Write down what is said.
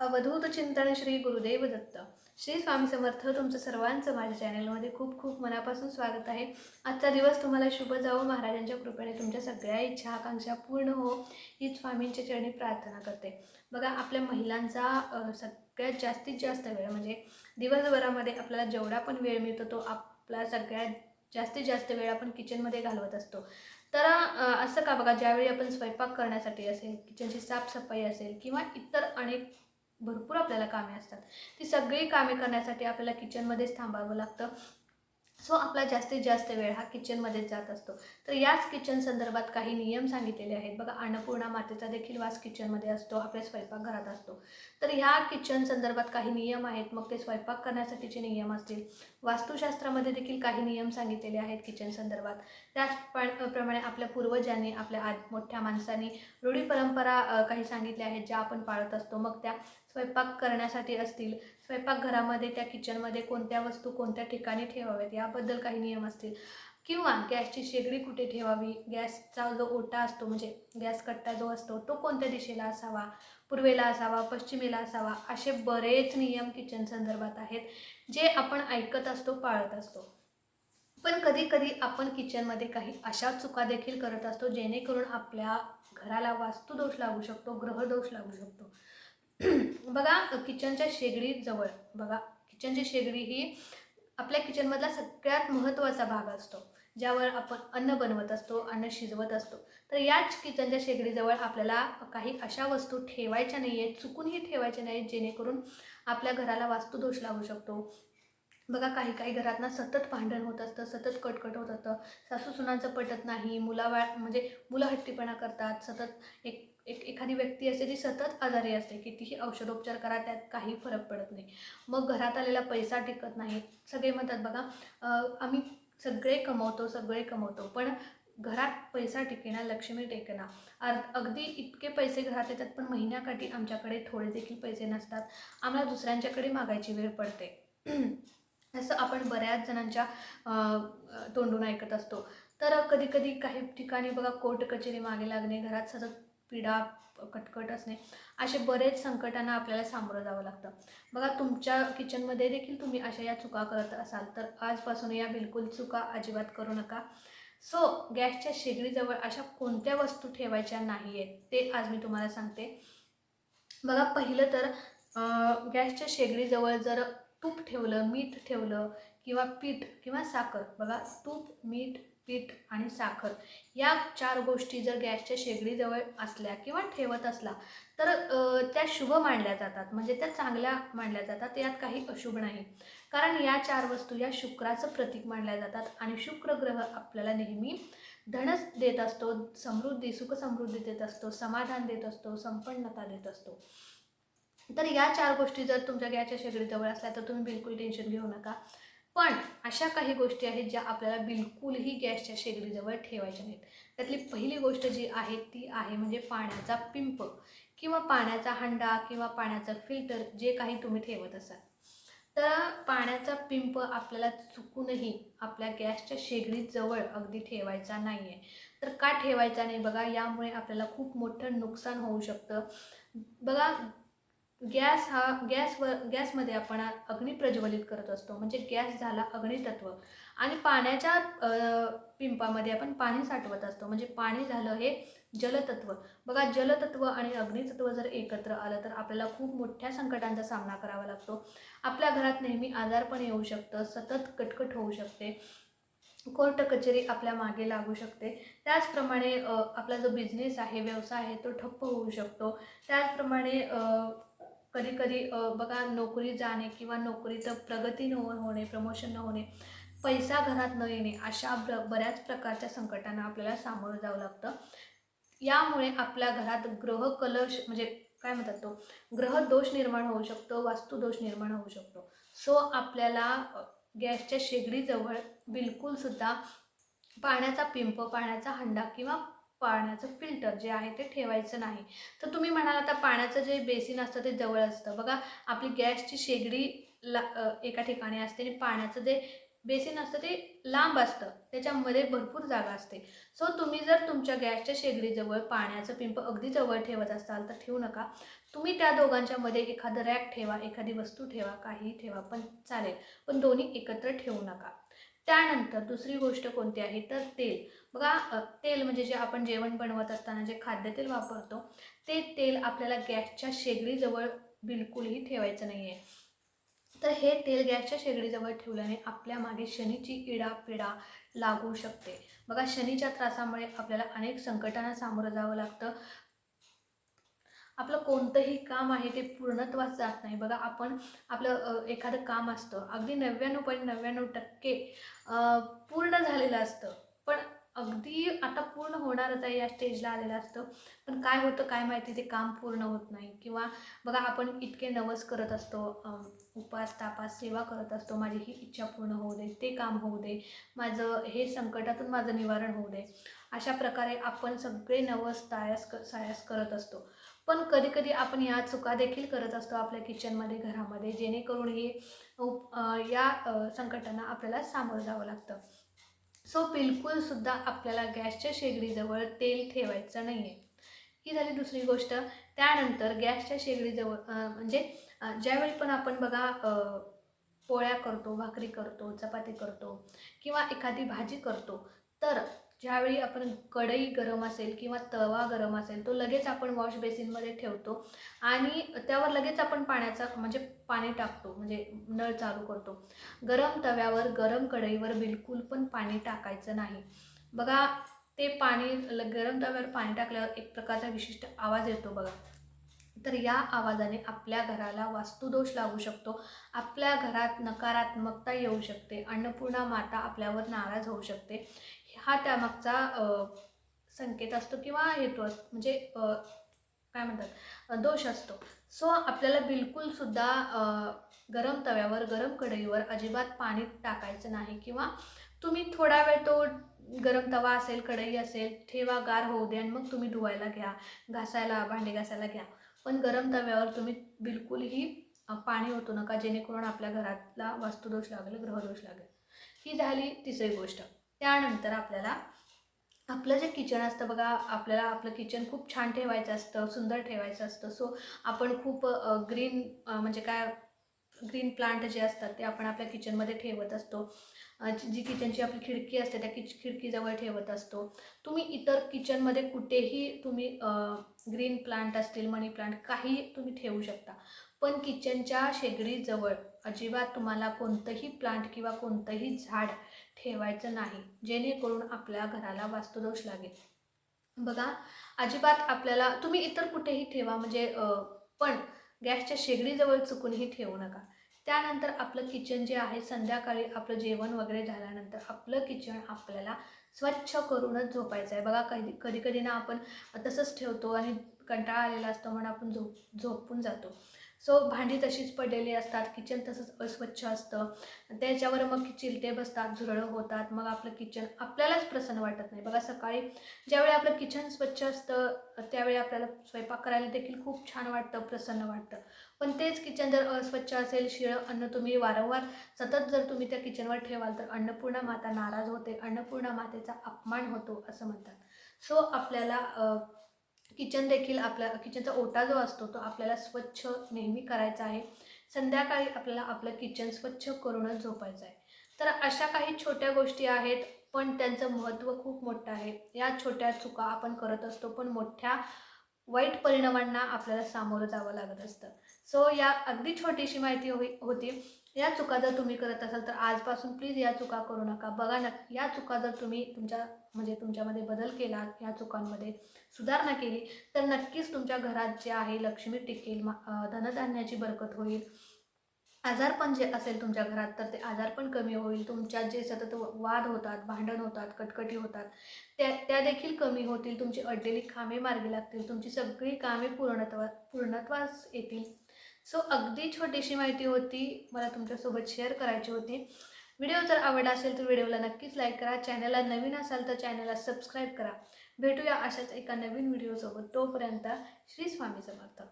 अवधूत चिंतन श्री गुरुदेव दत्त. श्री स्वामी समर्थ तुमचं सर्वांचं माझ्या चॅनलमध्ये खूप खूप मनापासून स्वागत आहे. आजचा दिवस तुम्हाला शुभ जावो. महाराजांच्या कृपेने तुमच्या सगळ्या इच्छा आकांक्षा पूर्ण हो हीच स्वामींच्या चरणी प्रार्थना करते. बघा आपल्या महिलांचा सगळ्यात जास्तीत जास्त वेळ म्हणजे दिवसभरामध्ये आपल्याला जेवढा पण वेळ मिळतो तो आपला सगळ्यात जास्तीत जास्त वेळ आपण किचनमध्ये घालवत असतो. तर असं का बघा ज्यावेळी आपण स्वयंपाक करण्यासाठी असेल किचनची साफसफाई असेल किंवा इतर अनेक भरपूर आपल्याला कामे असतात. ती सगळी कामे करण्यासाठी आपल्याला किचनमध्येच थांबावं लागतं. सो आपला जास्तीत जास्त वेळ हा किचनमध्येच जात असतो. तर याच किचन संदर्भात काही नियम सांगितलेले आहेत. बघा अन्नपूर्णा मातेचा देखील वास किचनमध्ये असतो. आपल्या स्वयंपाकघरात असतो. तर ह्या किचन संदर्भात काही नियम आहेत. मग ते स्वयंपाक करण्यासाठीचे नियम असतील. वास्तुशास्त्रामध्ये देखील काही नियम सांगितलेले आहेत किचन संदर्भात. त्याचप्रमाणे आपल्या पूर्वजांनी आपल्या आज मोठ्या माणसांनी रूढी परंपरा काही सांगितल्या आहेत ज्या आपण पाळत असतो. मग त्या स्वयंपाक करण्यासाठी असतील. स्वयंपाकघरामध्ये त्या किचनमध्ये कोणत्या वस्तू कोणत्या ठिकाणी ठेवाव्यात? याबद्दल काही नियम असतील. किंवा गॅसची शेगडी कुठे ठेवावी? गॅसचा जो ओटा असतो म्हणजे गॅस कट्टा जो असतो तो कोणत्या दिशेला असावा? पूर्वेला असावा पश्चिमेला असावा? असे बरेच नियम किचन संदर्भात आहेत जे आपण ऐकत असतो पाळत असतो. पण कधी कधी आपण किचनमध्ये काही अशा चुका देखील करत असतो जेणेकरून आपल्या घराला वास्तुदोष लागू शकतो ग्रहदोष लागू शकतो. बघा किचनच्या शेगडीजवळ बघा किचनची शेगडी ही आपल्या किचनमधला सगळ्यात महत्त्वाचा भाग असतो ज्यावर आपण अन्न बनवत असतो अन्न शिजवत असतो. तर याच किचनच्या शेगडीजवळ आपल्याला काही अशा वस्तू ठेवायच्या नाही आहेत चुकूनही ठेवायच्या नाहीत जेणेकरून आपल्या घराला वास्तुदोष लागू शकतो. बघा काही काही घरातना सतत भांडण होत असतं सतत कटकट होत असतं. सासू सुनांचं पटत नाही मुलाबाळ म्हणजे मुलं हट्टीपणा करतात सतत एक एक एखादी व्यक्ती असते जी सतत आजारी असते. कितीही औषधोपचार करा त्यात काही फरक पडत नाही. मग घरात आलेला पैसा टिकत नाही. सगळे म्हणतात बघा आम्ही सगळे कमवतो सगळे कमवतो. पण घरात पैसा टिकेना लक्ष्मी टेकेना. अर अगदी इतके पैसे घरात येतात पण महिन्याकाठी आमच्याकडे थोडे देखील पैसे नसतात. आम्हाला दुसऱ्यांच्याकडे मागायची वेळ पडते. असं आपण बऱ्याच जणांच्या तोंडून ऐकत असतो. तर कधी कधी काही ठिकाणी बघा कोर्ट कचेरी मागे लागणे घरात सतत पीडा कटकट असणे असे बरेच संकटांना आपल्याला सामोरं जावं लागतं. बघा तुमच्या किचनमध्ये देखील तुम्ही अशा या चुका करत असाल तर आजपासून या बिलकुल चुका अजिबात करू नका. सो गॅसच्या शेगडीजवळ अशा कोणत्या वस्तू ठेवायच्या नाही आहेत ते आज मी तुम्हाला सांगते. बघा पहिलं तर गॅसच्या शेगडीजवळ जर तूप ठेवलं मीठ ठेवलं किंवा पीठ किंवा साखर बघा तूप मीठ पीठ आणि साखर या चार गोष्टी जर गॅसच्या शेगडीजवळ असल्या किंवा ठेवत असला तर त्या शुभ मानल्या जातात. म्हणजे त्या चांगल्या मानल्या जातात. यात काही अशुभ नाही. कारण या चार वस्तू या शुक्राचं प्रतीक मानल्या जातात आणि शुक्र ग्रह आपल्याला नेहमी धनच देत असतो समृद्धी सुख समृद्धी देत असतो समाधान देत असतो संपन्नता देत असतो. तर या चार गोष्टी जर तुमच्या गॅसच्या शेगडीजवळ असल्या तर तुम्ही बिलकुल टेन्शन घेऊ नका. पण अशा काही गोष्टी आहेत ज्या आपल्याला बिलकुलही गॅसच्या शेगडीजवळ ठेवायच्या नाहीत. त्यातली पहिली गोष्ट जी आहे ती आहे म्हणजे पाण्याचा पिंप किंवा पाण्याचा हंडा किंवा पाण्याचा फिल्टर जे काही तुम्ही ठेवत असाल. तर पाण्याचा पिंप आपल्याला चुकूनही आपल्या गॅसच्या शेगडीजवळ अगदी ठेवायचा नाही आहे तर का ठेवायचा नाही बघा? यामुळे आपल्याला खूप मोठं नुकसान होऊ शकतं. बघा गॅस हा गॅसवर गॅसमध्ये आपण अग्नी प्रज्वलित करत असतो. म्हणजे गॅस झाला अग्नितत्व. आणि पाण्याच्या पिंपामध्ये आपण पाणी साठवत असतो. म्हणजे पाणी झालं हे जलतत्व. बघा जलतत्व आणि अग्नितत्व जर एकत्र आलं तर आपल्याला खूप मोठ्या संकटांचा सामना करावा लागतो. आपल्या घरात नेहमी आजारपण येऊ शकतं. सतत कटकट होऊ शकते. कोर्ट कचेरी आपल्या मागे लागू शकते. त्याचप्रमाणे आपला जो बिझनेस आहे व्यवसाय आहे तो ठप्प होऊ शकतो. त्याचप्रमाणे कधी कधी बघा नोकरी जाणे किंवा नोकरीचं प्रगती न होणे प्रमोशन न होणे पैसा घरात न येणे अशा ब बऱ्याच प्रकारच्या संकटांना आपल्याला सामोरं जावं लागतं. यामुळे आपल्या घरात ग्रह कलश म्हणजे काय म्हणतात तो ग्रह दोष निर्माण होऊ शकतो वास्तुदोष निर्माण होऊ शकतो. सो आपल्याला गॅसच्या शेगडीजवळ बिलकुलसुद्धा पाण्याचा पिंप पाण्याचा हंडा किंवा पाण्याचं फिल्टर जे आहे ते ठेवायचं नाही. तर तुम्ही म्हणाल आता पाण्याचं जे बेसिन असतं ते जवळ असतं. बघा आपली गॅसची शेगडी ला एका ठिकाणी असते आणि पाण्याचं जे बेसिन असतं ते लांब असतं. त्याच्यामध्ये भरपूर जागा असते. सो तुम्ही जर तुमच्या गॅसच्या शेगडीजवळ पाण्याचं पिंप अगदी जवळ ठेवत असाल तर ठेवू नका. तुम्ही त्या दोघांच्या मध्ये एखादं रॅक ठेवा एखादी वस्तू ठेवा काहीही ठेवा पण चालेल. पण दोन्ही एकत्र ठेवू नका. त्यानंतर दुसरी गोष्ट कोणती आहे? तर तेल. बघा तेल म्हणजे जे आपण जेवण बनवत असताना जे खाद्यतेल वापरतो ते तेल आपल्याला गॅसच्या शेगडीजवळ बिलकुलही ठेवायचं नाही आहे तर हे तेल गॅसच्या शेगडीजवळ ठेवल्याने आपल्या मागे शनीची इडापिडा लागू शकते. बघा शनीच्या त्रासामुळे आपल्याला अनेक संकटांना सामोरं जावं लागतं. आपलं कोणतंही काम आहे ते पूर्णत्वास जात नाही. बघा आपण आपलं एखादं काम असतं अगदी नव्याण्णव पॉईंट नव्याण्णव टक्के पूर्ण झालेलं असतं. पण अगदी आता पूर्ण होणारच आहे या स्टेजला आलेलं असतं. पण काय होतं काय माहिती ते काम पूर्ण होत नाही. किंवा बघा आपण इतके नवस करत असतो उपास तापास सेवा करत असतो माझी ही इच्छा पूर्ण होऊ दे ते काम होऊ दे माझं हे संकटातून माझं निवारण होऊ दे अशा प्रकारे आपण सगळे नवस तायास क सायास करत असतो. पण कधी कधी आपण या चुका देखील करत असतो आपल्या किचनमध्ये घरामध्ये जेणेकरून हे उप- या संकटांना आपल्याला सामोरं जावं लागतं. सो बिलकुलसुद्धा आपल्याला गॅसच्या शेगडीजवळ तेल ठेवायचं नाही आहे ही झाली दुसरी गोष्ट. त्यानंतर गॅसच्या शेगडीजवळ म्हणजे ज्यावेळी पण आपण बघा पोळ्या करतो भाकरी करतो चपाती करतो किंवा एखादी भाजी करतो तर ज्यावेळी आपण कढई गरम असेल किंवा तवा गरम असेल तो लगेच आपण वॉश बेसिनमध्ये ठेवतो आणि त्यावर लगेच आपण पाण्याचा म्हणजे पाणी टाकतो म्हणजे नळ चालू करतो. गरम तव्यावर गरम कढईवर बिलकुल पण पाणी टाकायचं नाही. बघा ते पाणी गरम तव्यावर पाणी टाकल्यावर एक प्रकारचा विशिष्ट आवाज येतो बघा. तर या आवाजाने आपल्या घराला वास्तुदोष लागू शकतो. आपल्या घरात नकारात्मकता येऊ शकते. अन्नपूर्णा माता आपल्यावर नाराज होऊ शकते. हा त्यामागचा संकेत असतो किंवा हेतू असतो म्हणजे काय म्हणतात दोष असतो. सो आपल्याला बिलकुलसुद्धा गरम तव्यावर गरम कढईवर अजिबात पाणी टाकायचं नाही किंवा तुम्ही थोडा वेळ तो गरम तवा असेल कढई असेल ठेवा गार होऊ दे आणि मग तुम्ही धुवायला घ्या घासायला भांडे घासायला घ्या. पण गरम तव्यावर तुम्ही बिलकुलही पाणी ओतू नका जेणेकरून आपल्या घरातला वास्तुदोष लागेल ग्रहदोष लागेल. ही झाली तिसरी गोष्ट. त्यानंतर आपल्याला आपलं जे किचन असतं बघा आपल्याला आपलं किचन खूप छान ठेवायचं असतं सुंदर ठेवायचं असतं. सो आपण खूप ग्रीन म्हणजे काय ग्रीन प्लांट जे असतात ते आपण आपल्या किचनमध्ये ठेवत असतो. जी किचनची आपली खिडकी असते त्या किच खिडकीजवळ ठेवत असतो. तुम्ही इतर किचनमध्ये कुठेही तुम्ही ग्रीन प्लांट असतील मनी प्लांट काही तुम्ही ठेवू शकता. पण किचनच्या शेगडीजवळ अजिबात तुम्हाला कोणतंही प्लांट किंवा कोणतंही झाड ठेवायचं नाही जेणेकरून आपल्या घराला वास्तुदोष लागेल. बघा अजिबात आपल्याला तुम्ही इतर कुठेही ठेवा म्हणजे पण गॅसच्या शेगडीजवळ चुकूनही ठेवू नका. त्यानंतर आपलं किचन जे आहे संध्याकाळी आपलं जेवण वगैरे झाल्यानंतर आपलं किचन आपल्याला स्वच्छ करूनच झोपायचं आहे. बघा कधी कधी कधी ना आपण तसंच ठेवतो आणि कंटाळा आलेला असतो म्हणून आपण झोप झोपून जातो. सो भांडी तशीच पडलेली असतात किचन तसंच अस्वच्छ असतं. त्याच्यावर मग चिलटे बसतात झुरळं होतात. मग आपलं किचन आपल्यालाच प्रसन्न वाटत नाही. बघा सकाळी ज्यावेळी आपलं किचन स्वच्छ असतं त्यावेळी आपल्याला स्वयंपाक करायला देखील खूप छान वाटतं प्रसन्न वाटतं. पण तेच किचन जर अस्वच्छ असेल शिळं अन्न तुम्ही वारंवार सतत जर तुम्ही त्या किचनवर ठेवाल तर अन्नपूर्णा माता नाराज होते. अन्नपूर्णा मातेचा अपमान होतो असं म्हणतात. सो आपल्याला किचन देखील आपल्या किचनचा ओटा जो असतो तो आपल्याला स्वच्छ नेहमी करायचा आहे. संध्याकाळी आपल्याला आपलं किचन स्वच्छ करूनच झोपायचं आहे. तर अशा काही छोट्या गोष्टी आहेत पण त्यांचं महत्त्व खूप मोठं आहे. या छोट्या चुका आपण करत असतो पण मोठ्या वाईट परिणामांना आपल्याला सामोरं जावं लागत असतं. सो या अगदी छोटीशी माहिती होई होती. या चुका जर तुम्ही करत असाल तर आजपासून प्लीज या चुका करू नका. बघा ना या चुका जर तुम्ही तुमच्या म्हणजे तुमच्यामध्ये बदल केला या चुकांमध्ये सुधारणा केली तर नक्कीच तुमच्या घरात जे आहे लक्ष्मी टिकेल मा- धनधान्याची बरकत होईल. आजारपण जे असेल तुमच्या घरात तर ते आजारपण कमी होईल. तुमच्यात जे सतत व- वाद होतात भांडण होतात कटकटी होतात त्या त्या देखील कमी होतील. तुमची अडलेली कामे मार्गी लागतील. तुमची सगळी कामे पूर्णत्वा पूर्णत्वास येतील. सो अगदी छोटीशी माहिती होती. मला तुमच्यासोबत शेअर करायची होती. व्हिडिओ जर आवडला असेल तर व्हिडिओला नक्कीच लाईक करा. चॅनलला नवीन असाल तर चॅनलला सबस्क्राईब करा. भेटूया अशाच एका नवीन व्हिडिओसोबत तोपर्यंत श्री स्वामी समर्थ.